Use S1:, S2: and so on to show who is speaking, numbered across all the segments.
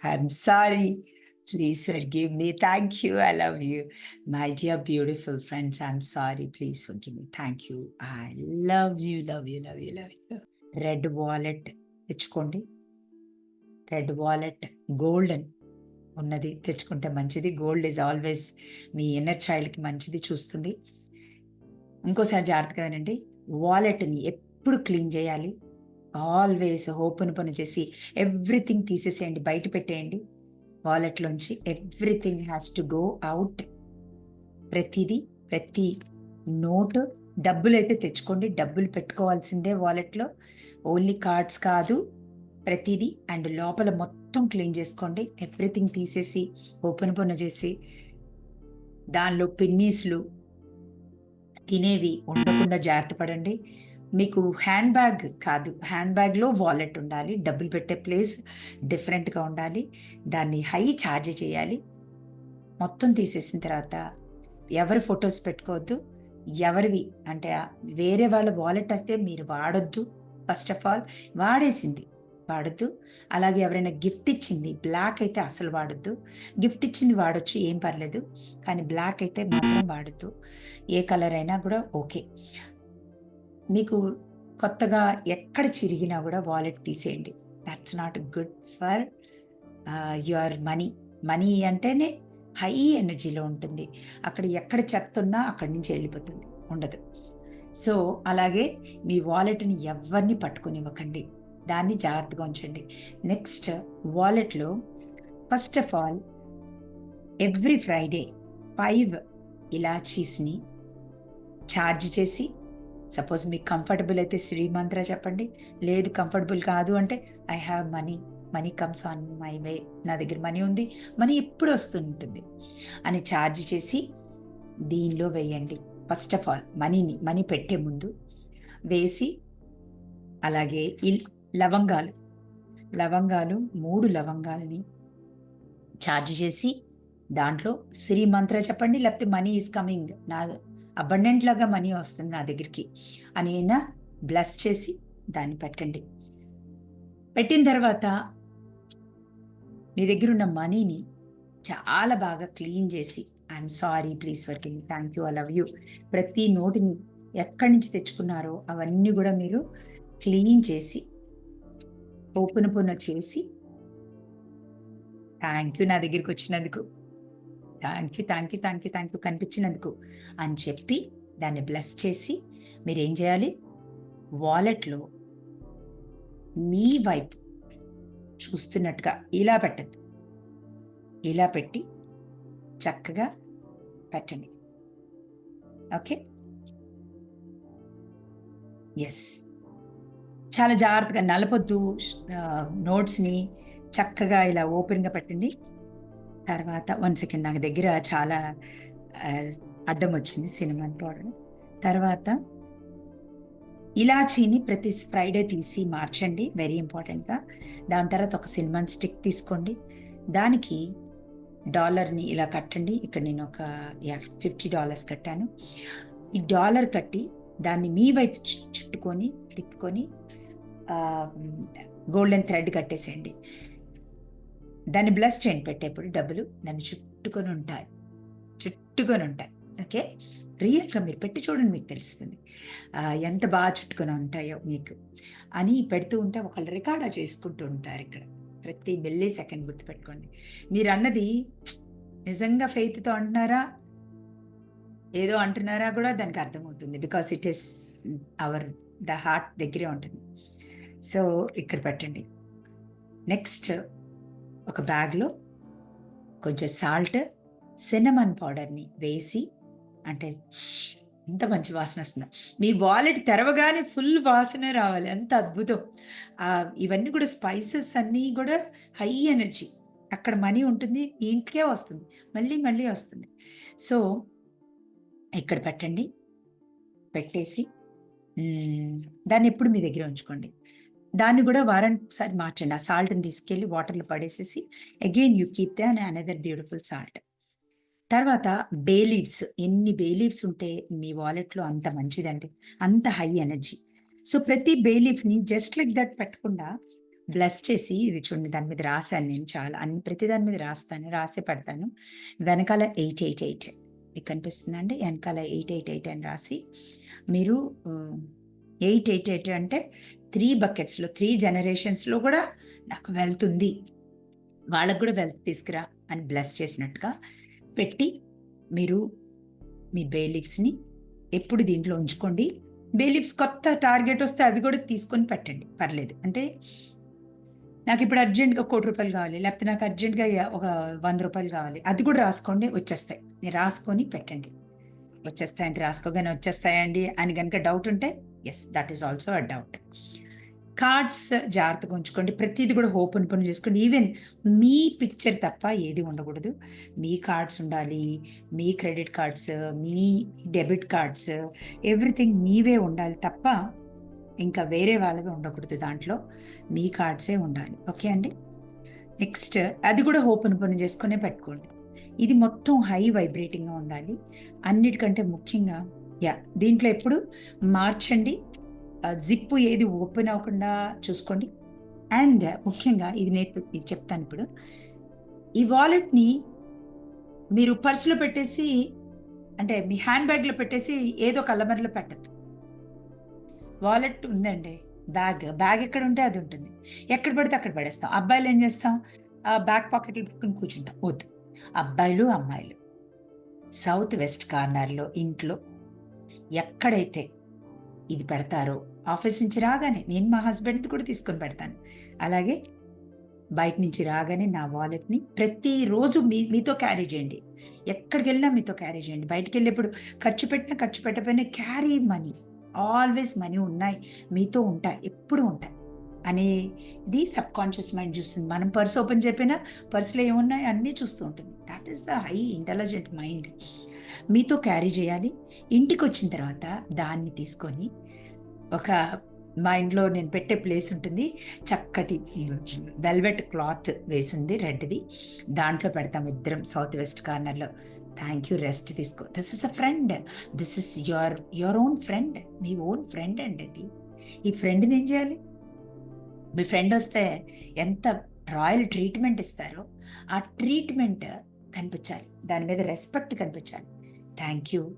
S1: I'm sorry. Please forgive me. Thank you. I love you. My dear beautiful friends, I'm sorry. Please forgive me. Thank you. I love you, love you, love you, love you. Red wallet తెచ్చుకోండి red wallet golden ఉన్నది తెచ్చుకుంటే మంచిది gold is always మీ inner చైల్డ్కి మంచిది చూస్తుంది ఇంకోసారి జాగ్రత్తగా వినండి వాలెట్ని ఎప్పుడు క్లీన్ చేయాలి ఆల్వేస్ ఓపెన్ పని చేసి ఎవ్రీథింగ్ తీసేసేయండి బయట పెట్టేయండి. వాలెట్లోంచి everything has to go out ప్రతిదీ ప్రతి నోటు డబ్బులు అయితే తెచ్చుకోండి. డబ్బులు పెట్టుకోవాల్సిందే వాలెట్లో ఓన్లీ కార్డ్స్ కాదు. ప్రతిదీ అండ్ లోపల మొత్తం క్లీన్ చేసుకోండి. ఎవ్రీథింగ్ తీసేసి ఓపెన్ పొన్న చేసి దానిలో పిన్నీస్లు తినేవి ఉండకుండా జాగ్రత్త పడండి. మీకు హ్యాండ్ బ్యాగ్ కాదు హ్యాండ్ బ్యాగ్లో వాలెట్ ఉండాలి డబ్బులు పెట్టే ప్లేస్ డిఫరెంట్గా ఉండాలి దాన్ని హై ఛార్జ్ చేయాలి. మొత్తం తీసేసిన తర్వాత ఎవరి ఫొటోస్ పెట్టుకోవద్దు ఎవరివి అంటే వేరే వాళ్ళ వాలెట్ వస్తే మీరు వాడొద్దు. ఫస్ట్ ఆఫ్ ఆల్ వాడేసింది వాడొద్దు. అలాగే ఎవరైనా గిఫ్ట్ ఇచ్చింది బ్లాక్ అయితే అసలు వాడొద్దు. గిఫ్ట్ ఇచ్చింది వాడచ్చు ఏం పర్లేదు. కానీ బ్లాక్ అయితే మాత్రం వాడద్దు. ఏ కలర్ అయినా కూడా ఓకే. మీకు కొత్తగా ఎక్కడ చిరిగినా కూడా వాలెట్ తీసేయండి. That's not good for your money money అంటేనే హై ఎనర్జీలో ఉంటుంది. అక్కడ ఎక్కడ చెత్త ఉన్నా అక్కడి నుంచి వెళ్ళిపోతుంది. ఉండదు. సో అలాగే మీ వాలెట్ని ఎవరిని పట్టుకునివ్వకండి. దాన్ని జాగ్రత్తగా ఉంచండి. Next వాలెట్లో first of all every Friday five ఇలాచీస్ని charge చేసి సపోజ్ మీకు కంఫర్టబుల్ అయితే శ్రీమంత్ర చెప్పండి. లేదు కంఫర్టబుల్ కాదు అంటే I have money money comes on my way నా దగ్గర మనీ ఉంది. మనీ ఎప్పుడు వస్తుంటుంది. అని ఛార్జ్ చేసి దీనిలో వేయండి. ఫస్ట్ ఆఫ్ ఆల్ మనీని మనీ పెట్టే ముందు వేసి అలాగే ఇల్ లవంగాలు. లవంగాలు మూడు లవంగాలని ఛార్జ్ చేసి దాంట్లో శ్రీ మంత్ర చెప్పండి. లేకపోతే మనీ ఈజ్ కమింగ్ నా అబండెంట్ లాగా మనీ వస్తుంది నా దగ్గరికి. అని అయినా బ్లెస్ చేసి దాన్ని పెట్టండి పెట్టిన తర్వాత మీ దగ్గర ఉన్న మనీని చాలా బాగా క్లీన్ చేసి I'm sorry please working thank you I love you ప్రతి నోటిని ఎక్కడి నుంచి తెచ్చుకున్నారో అవన్నీ కూడా మీరు క్లీన్ చేసి ఓపెన్ పొన చేసి థ్యాంక్ యూ నా దగ్గరికి వచ్చినందుకు. Thank you thank you thank you thank you కనిపించినందుకు. అని చెప్పి దాన్ని బ్లెస్ చేసి మీరు ఏం చేయాలి? వాలెట్లో మీ వైపు చూస్తున్నట్టుగా ఇలా పెట్టద్దు. ఇలా పెట్టి చక్కగా పెట్టండి. ఓకే? ఎస్ చాలా జాగ్రత్తగా నలపొద్దు నోట్స్ని చక్కగా ఇలా ఓపెన్గా పెట్టండి. తర్వాత వన్ సెకండ్ నాకు దగ్గర చాలా అడ్డం వచ్చింది సినిమా పౌడర్ తర్వాత ఇలాచీని ప్రతి ఫ్రైడే తీసి మార్చండి వెరీ ఇంపార్టెంట్గా దాని తర్వాత ఒక సినిమాని స్టిక్ తీసుకోండి. దానికి డాలర్ని ఇలా కట్టండి. ఇక్కడ నేను ఒక ఫిఫ్టీ డాలర్స్ కట్టాను. ఈ డాలర్ కట్టి దాన్ని మీ వైపు చుట్టుకొని తిప్పుకొని గోల్డెన్ థ్రెడ్ కట్టేసేయండి. దాన్ని బ్లస్ చేయండి పెట్టేప్పుడు డబ్బులు నన్ను చుట్టుకొని ఉంటాయి. చుట్టుకొని ఉంటాయి. ఓకే రియల్గా మీరు పెట్టి చూడండి మీకు తెలుస్తుంది. ఎంత బాగా చుట్టుకొని ఉంటాయో మీకు. అని పెడుతూ ఉంటే ఒకళ్ళు రికార్డా చేసుకుంటూ ఉంటారు ఇక్కడ. ప్రతి మిల్లీ సెకండ్ గుర్తుపెట్టుకోండి. మీరు అన్నది నిజంగా ఫెయిత్తో అంటున్నారా? ఏదో అంటున్నారా కూడా దానికి అర్థమవుతుంది. Because it is our the heart దగ్గరే ఉంటుంది. సో ఇక్కడ పెట్టండి. నెక్స్ట్ ఒక బ్యాగ్లో కొంచెం సాల్ట్ సినమన్ పౌడర్ని వేసి అంటే ఎంత మంచి వాసన వస్తుంది. మీ వాలెట్ తెరవగానే ఫుల్ వాసన రావాలి. ఎంత అద్భుతం. ఇవన్నీ కూడా స్పైసెస్ అన్నీ కూడా హై ఎనర్జీ. అక్కడ మనీ ఉంటుంది మీ ఇంటికే వస్తుంది. మళ్ళీ మళ్ళీ వస్తుంది. సో ఇక్కడ పెట్టండి. పెట్టేసి దాన్ని ఎప్పుడు మీ దగ్గర ఉంచుకోండి. దాన్ని కూడా వారానికి మార్చండి. ఆ సాల్ట్ని తీసుకెళ్ళి వాటర్లో పడేసేసి again you keep the another beautiful salt తర్వాత బే లీవ్స్ ఎన్ని బే లీవ్స్ ఉంటే మీ వాలెట్లో అంత మంచిదండి. అంత హై ఎనర్జీ సో ప్రతి బే లీఫ్ని జస్ట్ లైక్ దట్ పెట్టకుండా బ్లెస్ చేసి ఇది చూడండి దాని మీద రాశాను నేను చాలా అన్ని ప్రతి దాని మీద రాస్తాను రాసే పెడతాను. వెనకాల ఎయిట్ ఎయిట్ ఎయిట్ మీకు కనిపిస్తుందండి? వెనకాల ఎయిట్ ఎయిట్ ఎయిట్ అని రాసి మీరు ఎయిట్ ఎయిట్ ఎయిట్ అంటే త్రీ బకెట్స్లో త్రీ జనరేషన్స్లో కూడా నాకు వెళ్తుంది. వాళ్ళకు కూడా వెల్త్ తీసుకురా అని బ్లెస్ చేసినట్టుగా పెట్టి మీరు మీ బేలిప్స్ని ఎప్పుడు దీంట్లో ఉంచుకోండి. బేలిప్స్ కొత్త టార్గెట్ వస్తే అవి కూడా తీసుకొని పెట్టండి. పర్లేదు. అంటే నాకు ఇప్పుడు అర్జెంట్గా కోటి రూపాయలు కావాలి. లేకపోతే నాకు అర్జెంట్గా ఒక వంద రూపాయలు కావాలి. అది కూడా రాసుకోండి వచ్చేస్తాయి. రాసుకొని పెట్టండి. వచ్చేస్తాయంటే రాసుకోగానే వచ్చేస్తాయండి అని కనుక డౌట్ ఉంటే yes that is also a doubt cards జాగ్రత్తగా ఉంచుకోండి. ప్రతిదీ కూడా ఓపెన్ పని చేసుకోండి. ఈవెన్ మీ పిక్చర్ తప్ప ఏది ఉండకూడదు. మీ కార్డ్స్ ఉండాలి. మీ క్రెడిట్ కార్డ్స్ మీ డెబిట్ కార్డ్స్ ఎవ్రీథింగ్ మీవే ఉండాలి తప్ప ఇంకా వేరే వాళ్ళవి ఉండకూడదు దాంట్లో. మీ కార్డ్సే ఉండాలి. ఓకే అండి? నెక్స్ట్ అది కూడా ఓపెన్ పని చేసుకునే పెట్టుకోండి. ఇది మొత్తం హై వైబ్రేటింగ్గా ఉండాలి. అన్నిటికంటే ముఖ్యంగా యా దీంట్లో ఎప్పుడు మార్చండి. జిప్పు ఏది ఓపెన్ అవ్వకుండా చూసుకోండి. అండ్ ముఖ్యంగా ఇది నేర్పు ఇది చెప్తాను ఇప్పుడు. ఈ వాలెట్ని మీరు పర్సులో పెట్టేసి అంటే మీ హ్యాండ్ బ్యాగ్లో పెట్టేసి ఏదో ఒక అల్లమరిలో పెట్టద్దు. వాలెట్ ఉందండి. బ్యాగ్. బ్యాగ్ ఎక్కడ ఉంటే అది ఉంటుంది. ఎక్కడ పడితే అక్కడ పడేస్తాం. అబ్బాయిలు ఏం చేస్తాం? ఆ బ్యాక్ పాకెట్లు పెట్టుకుని కూర్చుంటాం. వద్దు. అబ్బాయిలు అమ్మాయిలు. సౌత్ వెస్ట్ కార్నర్లో ఇంట్లో ఎక్కడైతే ఇది పెడతారో ఆఫీస్ నుంచి రాగానే నేను మా హస్బెండ్ కూడా తీసుకొని పెడతాను. అలాగే బయట నుంచి రాగానే నా వాలెట్ని ప్రతిరోజు మీ మీతో క్యారీ చేయండి. ఎక్కడికి వెళ్ళినా మీతో క్యారీ చేయండి. బయటికి వెళ్ళేప్పుడు ఖర్చు పెట్టినా ఖర్చు పెట్టకపోయినా క్యారీ మనీ ఆల్వేస్ మనీ ఉన్నాయి. మీతో ఉంటాయి ఎప్పుడు ఉంటాయి అనేది సబ్ కాన్షియస్ మైండ్ చూస్తుంది. మనం పర్స్ ఓపెన్ చెప్పినా పర్సులో ఏమున్నాయి అన్నీ చూస్తూ ఉంటుంది. That is the high intelligent mind మీతో క్యారీ చేయాలి. ఇంటికి వచ్చిన తర్వాత దాన్ని తీసుకొని ఒక మా ఇంట్లో నేను పెట్టే ప్లేస్ ఉంటుంది. చక్కటి వెల్వెట్ క్లాత్ వేసింది రెడ్ది. దాంట్లో పెడతాం ఇద్దరం సౌత్ వెస్ట్ కార్నర్లో. థ్యాంక్ యూ రెస్ట్ తీసుకో. This is a friend. This is your your own friend. Me own friend అండి అది. ఈ ఫ్రెండ్ని ఏం చేయాలి? మీ ఫ్రెండ్ వస్తే ఎంత రాయల్ ట్రీట్మెంట్ ఇస్తారో ఆ ట్రీట్మెంట్ కనిపించాలి. దాని మీద రెస్పెక్ట్ కనిపించాలి. Thank you.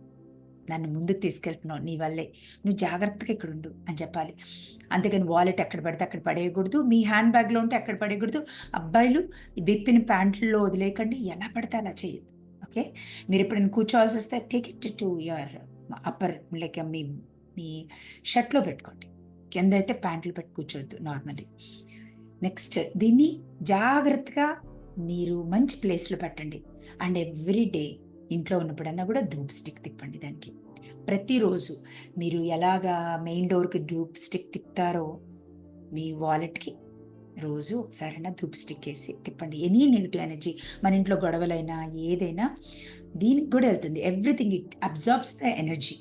S1: నన్ను ముందుకు తీసుకెళ్తున్నావు నీ వల్లే. నువ్వు జాగ్రత్తగా ఇక్కడ ఉండు అని చెప్పాలి. అంతేగాని వాలెట్ ఎక్కడ పడితే అక్కడ పడేయకూడదు. మీ హ్యాండ్ బ్యాగ్లో ఉంటే ఎక్కడ పడేయకూడదు. అబ్బాయిలు విప్పిన ప్యాంట్లలో వదిలేయకండి. ఎలా పడితే అలా చేయదు ఓకే? మీరు ఎప్పుడైనా కూర్చోవాల్సి వస్తే take it to your upper like మీ మీ షర్ట్లో పెట్టుకోండి. కింద అయితే ప్యాంట్లు పెట్టి కూర్చోవద్దు నార్మల్లీ నెక్స్ట్ దీన్ని జాగ్రత్తగా మీరు మంచి ప్లేస్లో పెట్టండి. అండ్ ఎవ్రీ డే ఇంట్లో ఉన్నప్పుడన్నా కూడా ధూప్ స్టిక్ తిప్పండి దానికి. ప్రతిరోజు మీరు ఎలాగా మెయిన్ డోర్కి ధూప్ స్టిక్ తిప్పుతారో మీ వాలెట్కి రోజు ఒకసారైనా ధూప్ స్టిక్ వేసి తిప్పండి. ఎనీ నెగిటివ్ ఎనర్జీ మన ఇంట్లో గొడవలైనా ఏదైనా దీనికి కూడా వెళ్తుంది. Everything it absorbs the energy.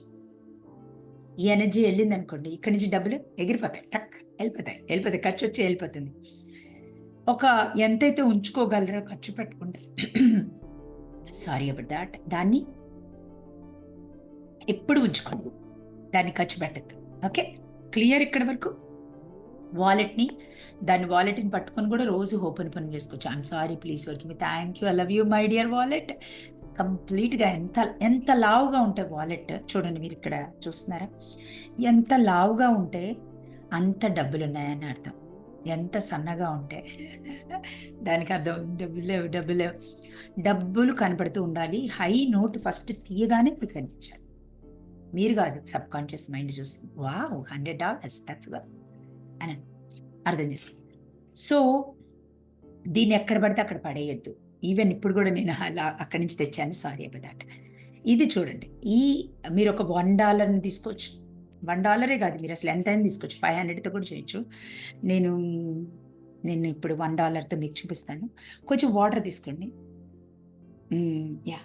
S1: ఈ ఎనర్జీ వెళ్ళింది అనుకోండి ఇక్కడి నుంచి డబ్బులు ఎగిరిపోతాయి. టక్ వెళ్ళిపోతాయి. వెళ్ళిపోతాయి. ఖర్చు వచ్చి వెళ్ళిపోతుంది. ఒక ఎంతైతే ఉంచుకోగలరో ఖర్చు పెట్టుకుంటే సారీ అబౌట్ దాట్ దాన్ని ఎప్పుడు ఉంచుకోండి దాన్ని ఖర్చు పెట్టద్దు. ఓకే క్లియర్ ఇక్కడ వరకు? వాలెట్ని దాని వాలెట్ని పట్టుకొని కూడా రోజు ఓపెన్ పని చేసుకోవచ్చు. I'm sorry please work me thank you I love you my dear wallet కంప్లీట్గా ఎంత ఎంత లావుగా ఉంటే వాలెట్ చూడండి మీరు ఇక్కడ చూస్తున్నారా? ఎంత లావుగా ఉంటే అంత డబ్బులు ఉన్నాయని అర్థం. ఎంత సన్నగా ఉంటే. దానికి అర్థం డబ్బులు లేవు డబ్బులు లేవు. డబ్బులు కనపడుతూ ఉండాలి. హై నోట్ ఫస్ట్ తీయగానే మీకు కనిపించాలి మీరు కాదు సబ్ కాన్షియస్ మైండ్ చూస్తుంది వా హండ్రెడ్ డాలర్స్ దట్స్ అని అర్థం చేసుకోండి సో దీన్ని ఎక్కడ పడితే అక్కడ పడేయద్దు. ఈవెన్ ఇప్పుడు కూడా నేను అలా అక్కడి నుంచి తెచ్చాను. సారీ అబౌట్ దాట్ ఇది చూడండి. ఈ మీరు ఒక వన్ డాలర్ని తీసుకోవచ్చు. వన్ డాలరే కాదు మీరు అసలు ఎంత అయినా తీసుకోవచ్చు. ఫైవ్ హండ్రెడ్తో కూడా చేయొచ్చు. నేను నేను ఇప్పుడు వన్ డాలర్తో మీకు చూపిస్తాను. కొంచెం వాటర్ తీసుకోండి. యా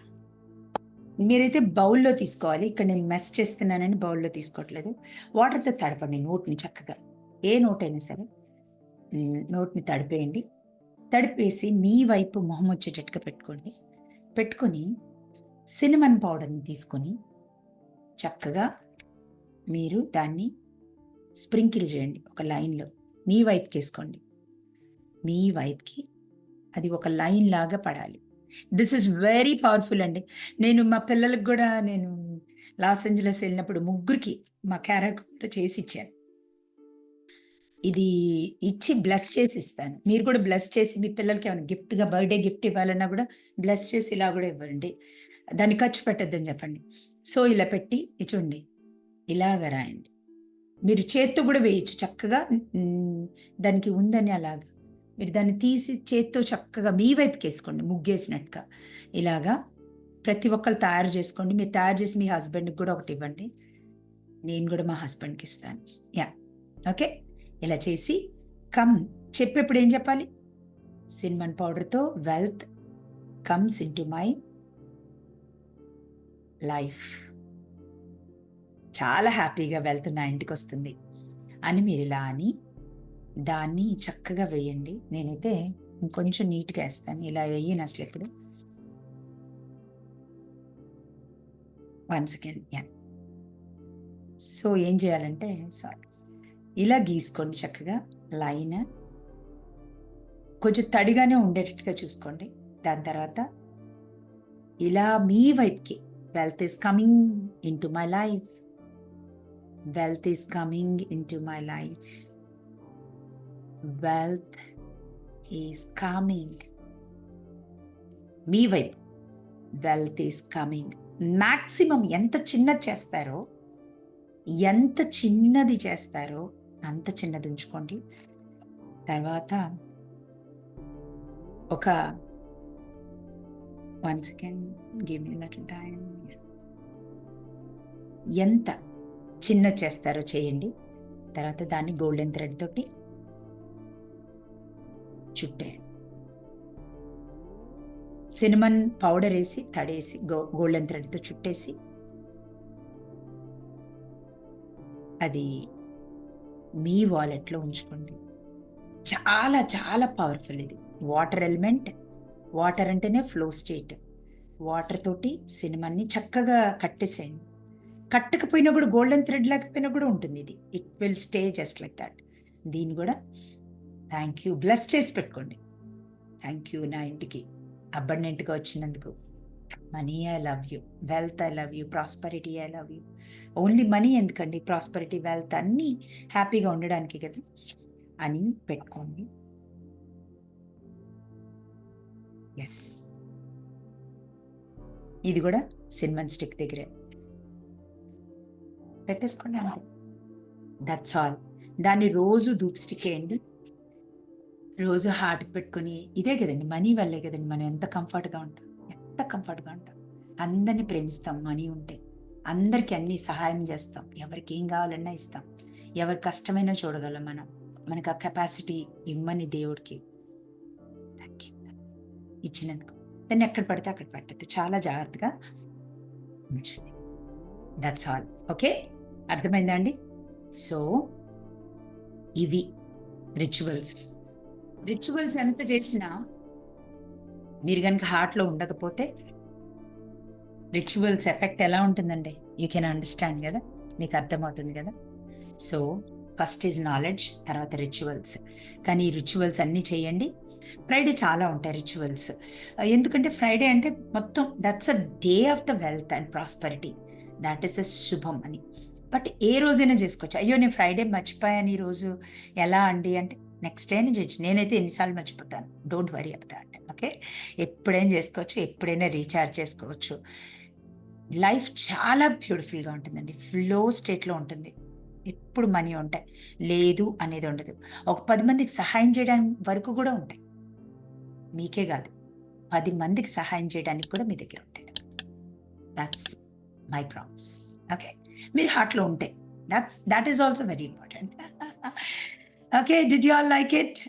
S1: మీరైతే బౌల్లో తీసుకోవాలి. ఇక్కడ నేను మెస్ చేస్తున్నానని బౌల్లో తీసుకోవట్లేదు. వాటర్తో తడపండి నోట్ని చక్కగా ఏ నోట్ అయినా సరే నోట్ని తడిపేయండి. తడిపేసి మీ వైపు మొహం వచ్చేటట్టుగా పెట్టుకోండి. పెట్టుకొని సినిమన్ పౌడర్ని తీసుకొని చక్కగా మీరు దాన్ని స్ప్రింకిల్ చేయండి. ఒక లైన్లో మీ వైపుకి వేసుకోండి మీ వైపుకి అది ఒక లైన్ లాగా పడాలి. దిస్ ఇస్ వెరీ పవర్ఫుల్ అండి. నేను మా పిల్లలకు కూడా నేను లాస్ ఏంజలస్ వెళ్ళినప్పుడు ముగ్గురికి మా క్యారెట్ కూడా చేసి ఇచ్చాను. ఇది ఇచ్చి బ్లెస్ చేసి ఇస్తాను. మీరు కూడా బ్లెస్ చేసి మీ పిల్లలకి ఏమైనా గిఫ్ట్గా బర్త్డే గిఫ్ట్ ఇవ్వాలన్నా కూడా బ్లెస్ చేసి ఇలా కూడా ఇవ్వండి. దాన్ని ఖర్చు పెట్టద్దని చెప్పండి. సో ఇలా పెట్టి ఇది చూడండి ఇలాగ రాయండి. మీరు చేత్తో కూడా వేయచ్చు. చక్కగా దానికి ఉందని అలాగా. మీరు దాన్ని తీసి చేత్తో చక్కగా మీ వైపుకి వేసుకోండి ముగ్గేసినట్టుగా. ఇలాగా ప్రతి ఒక్కరు తయారు చేసుకోండి. మీరు తయారు చేసి మీ హస్బెండ్కి కూడా ఒకటి ఇవ్వండి. నేను కూడా మా హస్బెండ్కి ఇస్తాను. యా. ఓకే? ఇలా చేసి కమ్ చెప్పేప్పుడు ఏం చెప్పాలి? Cinnamon పౌడర్తో wealth comes into my life. చాలా హ్యాపీగా వెల్త్ నా ఇంటికి వస్తుంది. అని మీరు ఇలా అని దాన్ని చక్కగా వేయండి. నేనైతే ఇంకొంచెం నీట్గా వేస్తాను. ఇలా వేయను అసలు ఎప్పుడు. వన్ సెకండ్ యా సో ఏం చేయాలంటే సారీ ఇలా గీసుకోండి చక్కగా. లైన్ కొంచెం తడిగానే ఉండేటట్టుగా చూసుకోండి. దాని తర్వాత ఇలా మీ వైపుకి wealth is coming into my life wealth is coming into my life wealth is coming మీ వైపు వెల్త్ ఈస్ కమింగ్ మ్యాక్సిమం ఎంత చిన్నది చేస్తారో ఎంత చిన్నది చేస్తారో అంత చిన్నది ఉంచుకోండి. తర్వాత ఒక one second give me little time ఎంత చిన్న చేస్తారో చేయండి. తర్వాత దాన్ని గోల్డెన్ థ్రెడ్ తోటి చుట్టేయండి సినిమన్ పౌడర్ వేసి తడేసి గో గోల్డెన్ థ్రెడ్తో చుట్టేసి అది మీ వాలెట్లో ఉంచుకోండి. చాలా చాలా పవర్ఫుల్ ఇది. వాటర్ ఎలిమెంట్ వాటర్ అంటేనే ఫ్లో స్టేట్. వాటర్ తోటి సినిమాని చక్కగా కట్టేసేయండి. కట్టకపోయినా కూడా గోల్డెన్ థ్రెడ్ లేకపోయినా కూడా ఉంటుంది ఇది. It will stay just like that. దీన్ని కూడా థ్యాంక్ యూ బ్లెస్ చేసి పెట్టుకోండి. థ్యాంక్ యూ నా ఇంటికి. అబండెంట్గా వచ్చినందుకు. Money I love you wealth I love you prosperity I love you only money ఎందుకండి? ప్రాస్పరిటీ వెల్త్ అన్నీ హ్యాపీగా ఉండడానికి కదా? అని పెట్టుకోండి. ఎస్ ఇది కూడా సినిమన్ స్టిక్ దగ్గరే. పెట్టేసుకోండి అంతే. దట్స్ ఆల్ దాన్ని రోజు ధూప్ స్టిక్ వేయండి. రోజు హార్ట్ పెట్టుకొని ఇదే కదండి మనీ వల్లే కదండి మనం ఎంత కంఫర్ట్గా ఉంటాం ఎంత కంఫర్ట్గా ఉంటాం. అందరిని ప్రేమిస్తాం మనీ ఉంటే. అందరికీ అన్ని సహాయం చేస్తాం ఎవరికి ఏం కావాలన్నా ఇస్తాం. ఎవరి కష్టమైనా చూడగలం మనం. మనకు ఆ కెపాసిటీ ఇమ్మని దేవుడికి. థ్యాంక్ యూ ఇచ్చినందుకు. దాన్ని ఎక్కడ పడితే అక్కడ పెట్టద్దు. చాలా జాగ్రత్తగా ఉంచండి. దట్స్ ఆల్ ఓకే అర్థమైందా అండి? సో ఇవి రిచువల్స్ రిచువల్స్ ఎంత చేసినా మీరు కనుక హార్ట్లో ఉండకపోతే రిచువల్స్ ఎఫెక్ట్ ఎలా ఉంటుందండి? యూ కెన్ అండర్స్టాండ్ కదా? మీకు అర్థమవుతుంది కదా? సో ఫస్ట్ ఈజ్ నాలెడ్జ్ తర్వాత రిచువల్స్ కానీ ఈ రిచువల్స్ అన్నీ చేయండి. ఫ్రైడే చాలా ఉంటాయి రిచువల్స్ ఎందుకంటే ఫ్రైడే అంటే మొత్తం that's a day of the wealth and prosperity that is a శుభం అని. బట్ ఏ రోజైనా చేసుకోవచ్చు. అయ్యో నేను ఫ్రైడే మర్చిపోయాను ఈ రోజు ఎలా అండి? అంటే నెక్స్ట్ డే చేయొచ్చు నేనైతే ఎన్నిసార్లు మర్చిపోతాను. Don't worry about that okay ఎప్పుడైనా చేసుకోవచ్చు ఎప్పుడైనా రీఛార్జ్ చేసుకోవచ్చు. లైఫ్ చాలా బ్యూటిఫుల్గా ఉంటుందండి. ఫ్లో స్టేట్లో ఉంటుంది. ఎప్పుడు మనీ ఉంటాయి. లేదు అనేది ఉండదు. ఒక పది మందికి సహాయం చేయడానికి వరకు కూడా ఉంటాయి. మీకే కాదు. పది మందికి సహాయం చేయడానికి కూడా మీ దగ్గర ఉంటాయి. దట్స్ మై ప్రామిస్ ఓకే మీరు హార్ట్లో ఉంటే. That's that is also very important okay did you all like it